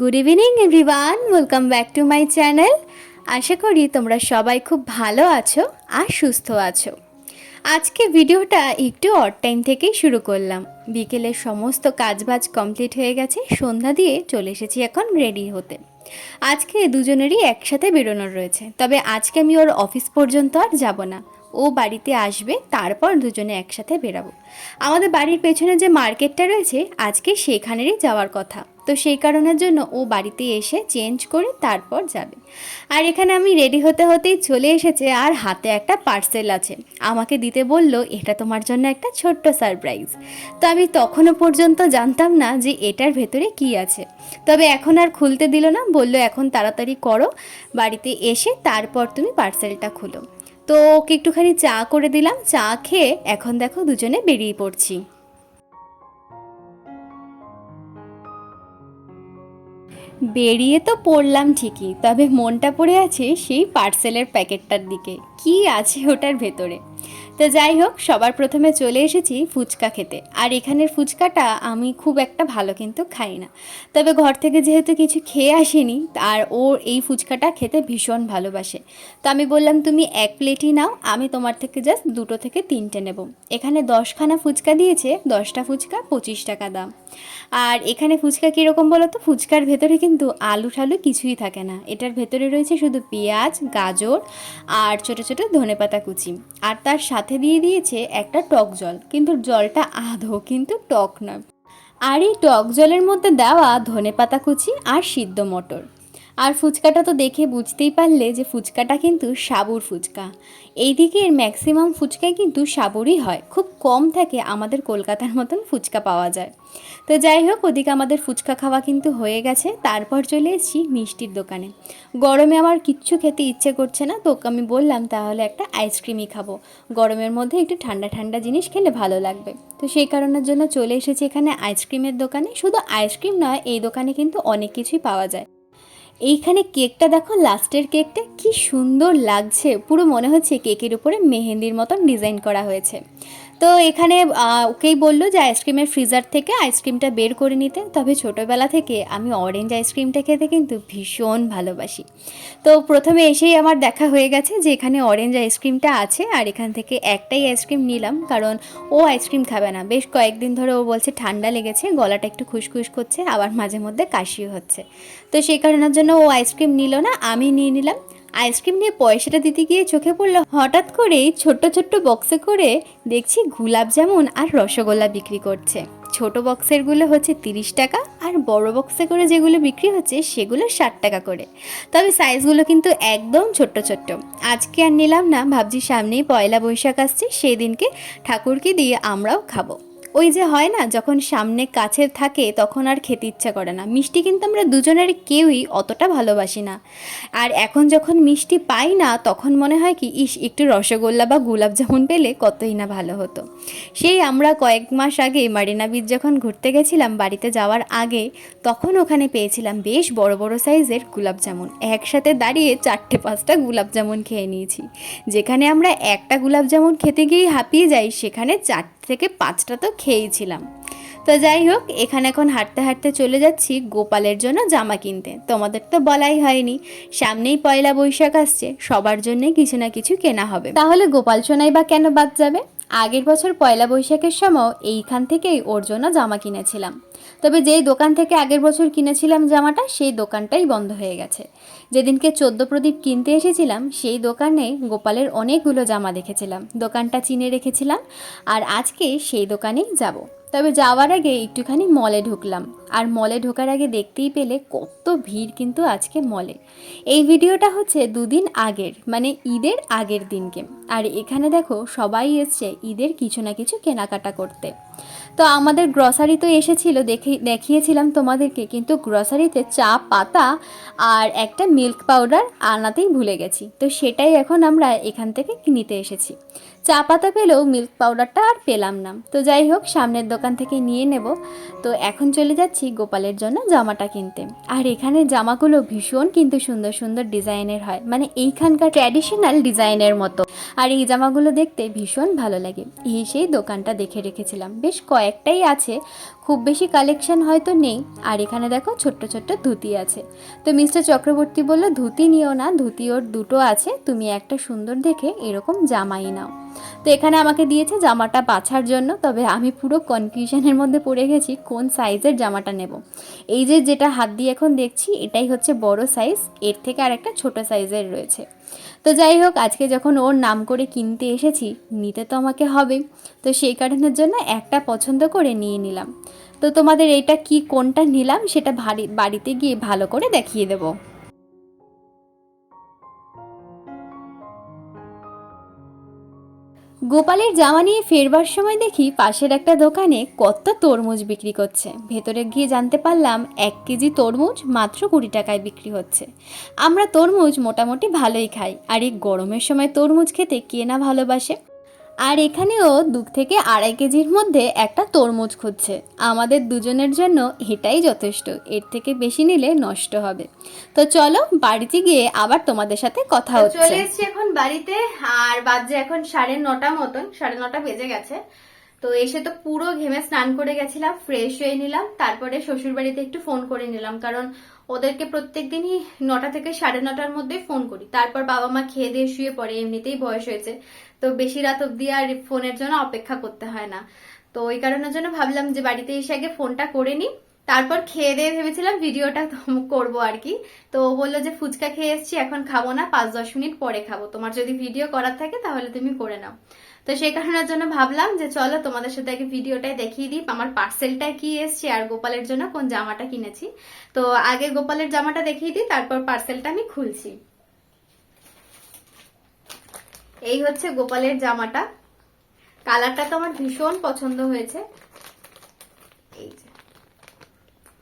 Good evening everyone welcome back to my channel আশা করি তোমরা সবাই খুব ভালো আছো আর সুস্থ আছো। আজকে ভিডিওটা একটু অড টাইম থেকেই শুরু করলাম। বিকেলে সমস্ত কাজবাজ কমপ্লিট হয়ে গেছে, সন্ধ্যা দিয়ে চলে এসেছি এখন রেডি হতে। আজকে দুজনেরই একসাথে বেরোনোর রয়েছে। তবে আজকে আমি ওর অফিস পর্যন্ত আর যাব না। ও বাড়িতে আসবে, তারপর দুজনে একসাথে বেরাবো। আমাদের বাড়ির পেছনে যে মার্কেটটা রয়েছে, আজকে সেখানেরই যাওয়ার কথা। তো সেই কারণের জন্য ও বাড়িতে এসে চেঞ্জ করে তারপর যাবে। আর এখানে আমি রেডি হতে হতেই চলে এসেছে আর হাতে একটা পার্সেল আছে। আমাকে দিতে বলল, এটা তোমার জন্য একটা ছোট্ট সারপ্রাইজ। তো আমি তখনও পর্যন্ত জানতাম না যে এটার ভেতরে কি আছে। তবে এখন আর খুলতে দিল না, বলল, এখন তাড়াতাড়ি করো, বাড়িতে এসে তারপর তুমি পার্সেলটা খুলো। তো ওকে একটুখানি চা করে দিলাম। চা খেয়ে এখন দেখো দুজনে বেরিয়ে পড়ছি। বেরিয়ে তো পড়লাম ঠিকই, তবে মনটা পড়ে আছে সেই পার্সেলের প্যাকেটটার দিকে। কি আছে ওটার ভেতরে? তো যাই হোক, সবার প্রথমে চলে এসেছি ফুচকা খেতে। আর এখানের ফুচকাটা আমি খুব একটা ভালো কিন্তু খাই না। তবে ঘর থেকে যেহেতু কিছু খেয়ে আসিনি, আর ও এই ফুচকাটা খেতে ভীষণ ভালোবাসে। তো আমি বললাম, তুমি এক প্লেটই নাও, আমি তোমার থেকে জাস্ট দুটো থেকে তিনটে নেব। এখানে দশখানা ফুচকা দিয়েছে, দশটা ফুচকা, পঁচিশ টাকা দাম। আর এখানে ফুচকা কীরকম বলো তো ফুচকার ভেতরে কিন্তু আলু ঠালু কিছুই থাকে না। এটার ভেতরে রয়েছে শুধু পেঁয়াজ, গাজর, আর ছোটো ছোটো ধনেপাতা কুচি। আর তার সাথে দিয়ে দিয়েছে একটা টক জল। কিন্তু জলটা আধো কিন্তু টক নয়। আর এই টক জলের মধ্যে দেওয়া ধনে পাতা কুচি আর সিদ্ধ মটর। আর ফুচকাটা তো দেখে বুঝতেই পারলে যে ফুচকাটা কিন্তু সাবুর ফুচকা। এই দিকের ম্যাক্সিমাম ফুচকাই কিন্তু সাবুরই হয়। খুব কম থাকে আমাদের কলকাতার মতন ফুচকা পাওয়া যায়। তো যাই হোক, ওদিকে আমাদের ফুচকা খাওয়া কিন্তু হয়ে গেছে। তারপর চলে এসেছি মিষ্টির দোকানে। গরমে আমার কিচ্ছু খেতে ইচ্ছে করছে না। তো আমি বললাম, তাহলে একটা আইসক্রিমই খাব। গরমের মধ্যে একটু ঠান্ডা ঠান্ডা জিনিস খেলে ভালো লাগবে। তো সেই কারণের জন্য চলে এসেছি এখানে আইসক্রিমের দোকানে। শুধু আইসক্রিম নয়, এই দোকানে কিন্তু অনেক কিছুই পাওয়া যায়। এইখানে কেকটা দেখো, লাস্টের কেকটা কি সুন্দর লাগছে। পুরো মনে হচ্ছে কেকের উপরে মেহেন্দির মতন ডিজাইন করা হয়েছে। তো এখানে ওকেই বলল যে আইসক্রিমের ফ্রিজার থেকে আইসক্রিমটা বের করে নিতে। তবে ছোটোবেলা থেকে আমি অরেঞ্জ আইসক্রিমটা খেতে কিন্তু ভীষণ ভালোবাসি। তো প্রথমে এসেই আমার দেখা হয়ে গেছে যে এখানে অরেঞ্জ আইসক্রিমটা আছে আর এখান থেকে একটাই আইসক্রিম নিলাম। কারণ ও আইসক্রিম খাবে না। বেশ কয়েকদিন ধরে ও বলছে ঠান্ডা লেগেছে, গলাটা একটু খুসখুস করছে, আবার মাঝে মধ্যে কাশিও হচ্ছে। তো সেই কারণের জন্য ও আইসক্রিম নিল না, আমি নিয়ে নিলাম। আইসক্রিম নিয়ে পয়সাটা দিতে গিয়ে চোখে পড়ল, হঠাৎ করেই ছোট্ট ছোট্ট বক্সে করে দেখছি গোলাপ জামুন আর রসগোল্লা বিক্রি করছে। ছোট বক্সেরগুলো হচ্ছে তিরিশ টাকা আর বড় বক্সে করে যেগুলো বিক্রি হচ্ছে সেগুলো ষাট টাকা করে। তবে সাইজগুলো কিন্তু একদম ছোট্ট ছোট্ট। আজকে আর নিলাম না, ভাবছি সামনেই পয়লা বৈশাখ আসছে সেই দিনকে ঠাকুরকে দিয়ে আমরাও খাব। ওই যে হয় না, যখন সামনে কাছে থাকে তখন আর খেতে ইচ্ছা করে না। মিষ্টি কিন্তু আমরা দুজনের কেউই অতটা ভালোবাসি না। আর এখন যখন মিষ্টি পাই না, তখন মনে হয় কি, ইস, একটু রসগোল্লা বা গোলাপ জামুন পেলে কতই না ভালো হতো। সেই আমরা কয়েক মাস আগে মারিনা বিচ যখন ঘুরতে গেছিলাম বাড়িতে যাওয়ার আগে, তখন ওখানে পেয়েছিলাম বেশ বড় বড় সাইজের গোলাপ জামুন। একসাথে দাঁড়িয়ে চারটে পাঁচটা গোলাপ জামুন খেয়ে নিয়েছি। যেখানে আমরা একটা গোলাপ জামুন খেতে গিয়েই হাঁপিয়ে যাই, সেখানে চার থেকে পাঁচটা তো খেয়েছিলাম তো যাই হোক, এখানে এখন হাঁটতে হাঁটতে চলে যাচ্ছি গোপালের জন্য জামা কিনতে। তোমাদের তো বলাই হয়নি। সামনেই পয়লা বৈশাখ আসছে, সবার জন্য কিছু না কিছু কেনা হবে। তাহলে গোপাল সোনাই বা কেন বাদ যাবে? আগের বছর পয়লা বৈশাখের সময় এইখান থেকেই ওর জন্য জামা কিনেছিলাম। তবে যেই দোকান থেকে আগের বছর কিনেছিলাম জামাটা, সেই দোকানটাই বন্ধ হয়ে গেছে। যেদিনকে চোদ্দ প্রদীপ কিনতে এসেছিলাম, সেই দোকানে গোপালের অনেকগুলো জামা দেখেছিলাম। দোকানটা চিনে রেখেছিলাম, আর আজকে সেই দোকানেই যাব। তবে যাওয়ার আগে একটুখানি মলে ঢুকলাম। আর মলে ঢোকার আগে দেখতেই পেলে কত ভিড় কিন্তু আজকে মলে। এই ভিডিওটা হচ্ছে দুদিন আগের মানে ঈদের আগের দিনকে। আর এখানে দেখো সবাই এসছে ঈদের কিছু না কিছু কেনাকাটা করতে। তো আমাদের গ্রসারি তো এসেছিল, দেখে, দেখিয়েছিলাম তোমাদেরকে, কিন্তু গ্রসারিতে চা, পাতা আর একটা মিল্ক পাউডার আনাতেই ভুলে গেছি। তো সেটাই এখন আমরা এখান থেকে নিতে এসেছি। চা, পাতা পেলেও মিল্ক পাউডারটা আর পেলাম না। তো যাই হোক, সামনের দোকান থেকে নিয়ে নেব। তো এখন চলে যাচ্ছি গোপালের জন্য জামাটা কিনতে। আর এখানে জামাগুলো ভীষণ কিন্তু সুন্দর সুন্দর ডিজাইনের হয়। মানে এইখানকার ট্র্যাডিশনাল ডিজাইনের মতো। আর এই জামাগুলো দেখতে ভীষণ ভালো লাগে। এই সেই দোকানটা দেখে রেখেছিলাম। বেশ কয়েকটাই আছে। খুব বেশি কালেকশন হয়তো নেই। আর এখানে দেখো ছোট্ট ছোট্ট ধুতি আছে। তো মিস্টার চক্রবর্তী বলল, ধুতি নিও না, ধুতি ওর দুটো আছে। তুমি একটা সুন্দর দেখে এরকম জামাই নাও। তো এখানে আমাকে দিয়েছে জামাটা বাছার জন্য, তবে আমি পুরো কনফিউশনের মধ্যে পড়ে গেছি কোন সাইজের জামাটা নেব। এই যে যেটা হাত দিয়ে এখন দেখছি, এটাই হচ্ছে বড় সাইজ এর থেকে আর একটা ছোট সাইজের রয়েছে। তো যাই হোক, আজকে যখন ওর নাম করে কিনতে এসেছি, নিতে তো আমাকে হবেই তো সেই কারণের জন্য একটা পছন্দ করে নিয়ে নিলাম। তো তোমাদের এটা কি কোনটা নিলাম, সেটা বাড়িতে গিয়ে ভালো করে দেখিয়ে দেবো। গোপালের জামা নিয়ে ফেরবার সময় দেখি পাশের একটা দোকানে কত তরমুজ বিক্রি করছে। ভেতরে গিয়ে জানতে পারলাম এক কেজি তরমুজ মাত্র কুড়ি টাকায় বিক্রি হচ্ছে। আমরা তরমুজ মোটামুটি ভালোই খাই, আর এই গরমের সময় তরমুজ খেতে কে না ভালোবাসে? আর এখানেও দু থেকে আড়াই কেজির মধ্যে একটা তরমুজ খুঁজছে। আমাদের দুজনের জন্য এটাই যথেষ্ট। এর থেকে বেশি নিলে নষ্ট হবে। তো চলো বাড়িতে গিয়ে আবার তোমাদের সাথে কথা হচ্ছে। চলে এসেছি এখন বাড়িতে আর বাজে এখন সাড়ে নটা মতন সাড়ে নটা বেজে গেছে। তো এসে তো পুরো ঘেমে স্নান করে গেছিলাম ফ্রেশ হয়ে নিলাম, তারপরে শ্বশুর বাড়িতে একটু ফোন করে নিলাম, কারণ ওদেরকে প্রত্যেক দিনই নটা থেকে সাড়ে নটার মধ্যে ফোন করি। তারপর বাবা মা খেয়ে দিয়ে শুয়ে পড়ে, এমনিতেই বয়স হয়েছে। তো বেশি রাত অব্দি আর ফোনের জন্য অপেক্ষা করতে হয় না। তো ওই কারণের জন্য ভাবলাম যে বাড়িতে এসে আগে ফোনটা করে নিই। তারপর খেয়ে দিয়ে ভেবেছিলাম ভিডিওটা করব আর কি। তো বলল যে, ফুচকা খেয়ে এসছি, এখন খাব না, পাঁচ দশ মিনিট পরে খাব। তোমার যদি ভিডিও করার থাকে, তাহলে তুমি করে নাও। তো সেই কারণের জন্য ভাবলাম যে, চলো তোমাদের সাথে আগে ভিডিওটাই দেখিয়ে দিই, আমার পার্সেলটা কি এসছে আর গোপালের জন্য কোন জামাটা কিনেছি। তো আগে গোপালের জামাটা দেখিয়ে দিই, তারপর পার্সেলটা আমি খুলছি। এই হচ্ছে গোপালের জামাটা। কালারটা তো আমার ভীষণ পছন্দ হয়েছে।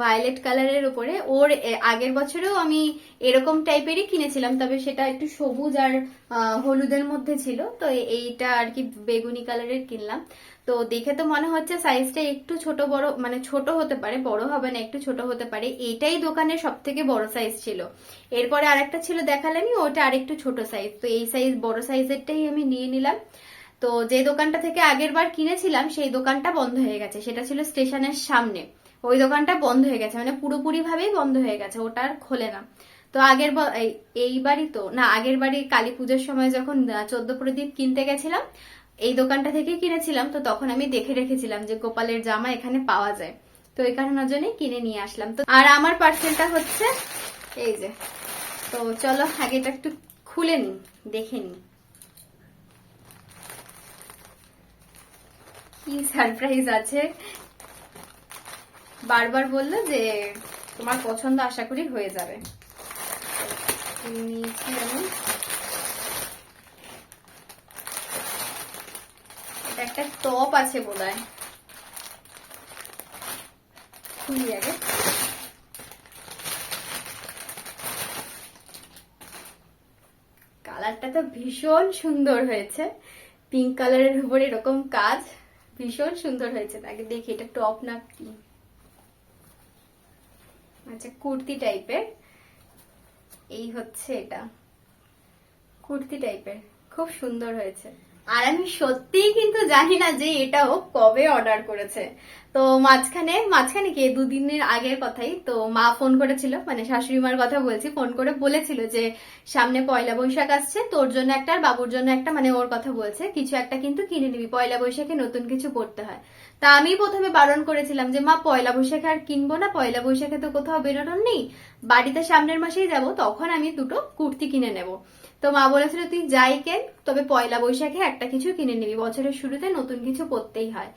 ভায়োলেট কালারের উপরে। ওর আগের বছরেও আমি এরকম টাইপেরই কিনেছিলাম, তবে সেটা একটু সবুজ আর হলুদের মধ্যে ছিল। তো এইটা আর কি বেগুনি কালারের কিনলাম। তো দেখে তো মনে হচ্ছে সাইজটা একটু ছোট বড় মানে ছোট হতে পারে, বড় হবে না, একটু ছোট হতে পারে। এইটাই দোকানের সব থেকে বড় সাইজ ছিল। এরপরে আরেকটা ছিল দেখালেনি ওটা আরেকটু ছোট সাইজ তো এই সাইজ বড় সাইজেরটাই আমি নিয়ে নিলাম। তো যে দোকানটা থেকে আগের বার কিনেছিলাম, সেই দোকানটা বন্ধ হয়ে গেছে। সেটা ছিল স্টেশনের সামনে। ওই দোকানটা বন্ধ হয়ে গেছে মানে পুরোপুরি ভাবেই বন্ধ হয়ে গেছে, ওটা আর খোলে না। তো আগের এই- এইবারই তো, না, আগের বাড়ি কালী পুজোর সময় যখন চোদ্দ প্রদীপ কিনতে গেছিলাম, এই দোকানটা থেকে কিনেছিলাম, তো তখন আমি দেখে রেখেছিলাম যে গোপালের জামা এখানে পাওয়া যায়। তো এই কারণের জন্যই কিনে নিয়ে আসলাম। তো আর আমার পার্সেলটা হচ্ছে, এই যে, তো চলো আগে এটা একটু খুলে নি দেখে নি কি সারপ্রাইজ আছে বারবার বলল যে তোমার পছন্দ আশা করি হয়ে যাবে। নিয়েছি আমি এটা একটা টপ আছে বোধহয়। খুলি আগে। কালারটা তো ভীষণ সুন্দর হয়েছে। পিঙ্ক কালারের উপরে এরকম কাজ ভীষণ সুন্দর হয়েছে। আগে দেখি এটা টপ না কি। আচ্ছা কুর্তি টাইপের। এই হচ্ছে এটা। কুর্তি টাইপের। খুব সুন্দর হয়েছে। আর আমি সত্যিই কিন্তু জানি না যে এটাও কবে অর্ডার করেছে। তো মাঝখানে মাঝখানে কি, দুদিনের আগের কথাই, তো মা ফোন করেছিল মানে শাশুড়ি মার কথা বলছি ফোন করে বলেছিল যে সামনে পয়লা বৈশাখ আসছে, তোর জন্য একটা আর বাবুর জন্য একটা মানে ওর কথা বলছে, কিছু একটা কিন্তু কিনে নিবি, পয়লা বৈশাখে নতুন কিছু করতে হয়। তা আমি প্রথমে বারণ করেছিলাম যে, মা, পয়লা বৈশাখে আর কিনবো না, পয়লা বৈশাখে তো কোথাও বেরোনোর নেই, বাড়িতে সামনের মাসেই যাব, তখন আমি দুটো কুর্তি কিনে নেব। তো মা বলেছিল, তুই যাই কেন? তবে পয়লা বৈশাখে একটা কিছু কিনে নিবি। বছরের শুরুতে নতুন কিছু করতেই হয়।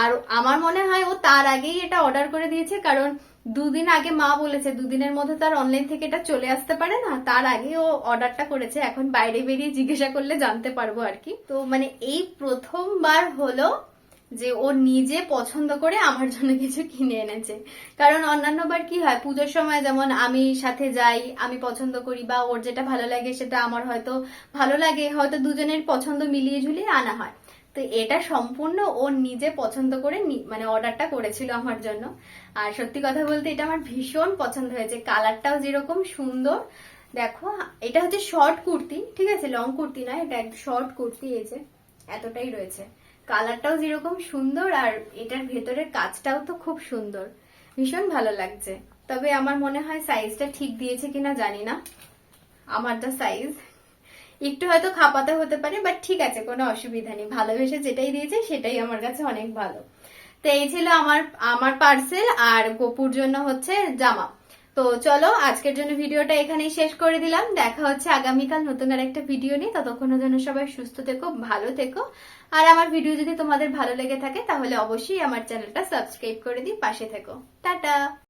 আর আমার মনে হয় ও তার আগেই এটা অর্ডার করে দিয়েছে, কারণ দুদিন আগে মা বলেছে, দুদিনের মধ্যে তার অনলাইন থেকে এটা চলে আসতে পারে না। তার আগে ও অর্ডারটা করেছে। এখন বাইরে বেরিয়ে জিজ্ঞাসা করলে জানতে পারব আর কি। তো মানে এই প্রথমবার হলো যে ও নিজে পছন্দ করে আমার জন্য কিছু কিনে এনেছে। কারণ অন্যান্য বার কি হয়, পুজোর সময় যেমন আমি সাথে যাই, আমি পছন্দ করি বা ওর যেটা ভালো লাগে সেটা আমার হয়তো ভালো লাগে, হয়তো দুজনের পছন্দ মিলিয়ে ঝুলিয়ে আনা হয়। তো এটা সম্পূর্ণ ও নিজে পছন্দ করে মানে অর্ডারটা করেছিল আমার জন্য। আর সত্যি কথা বলতে এটা আমার ভীষণ পছন্দ হয়েছে। কালারটাও যেরকম সুন্দর, দেখো, এটা হচ্ছে শর্ট কুর্তি, ঠিক আছে? লং কুর্তি নয়, এটা শর্ট কুর্তি এই যে, এতটাই রয়েছে। কালারটাও যেরকম সুন্দর আর এটার ভেতরের কাজটাও তো খুব সুন্দর। ভীষণ ভালো লাগছে। তবে আমার মনে হয় সাইজটা ঠিক দিয়েছে কিনা জানি না। আমার তো সাইজ একটু হয়তো খাপাতে হতে পারে বাট ঠিক আছে, কোনো অসুবিধা নেই। ভালোবেসে যেটাই দিয়েছে, সেটাই আমার কাছে অনেক ভালো। তো এই ছিল আমার আমার পার্সেল আর গোপুর জন্য হচ্ছে জামা। তো চলো, আজকের জন্য ভিডিওটা এখানেই শেষ করে দিলাম। দেখা হচ্ছে আগামীকাল নতুন আর একটা ভিডিও নিয়ে। ততক্ষণের জন্য সবাই সুস্থ থেকো, ভালো থেকো। আর আমার ভিডিও যদি তোমাদের ভালো লেগে থাকে, তাহলে অবশ্যই আমার চ্যানেলটা সাবস্ক্রাইব করে দিই, পাশে থেকো। টাটা!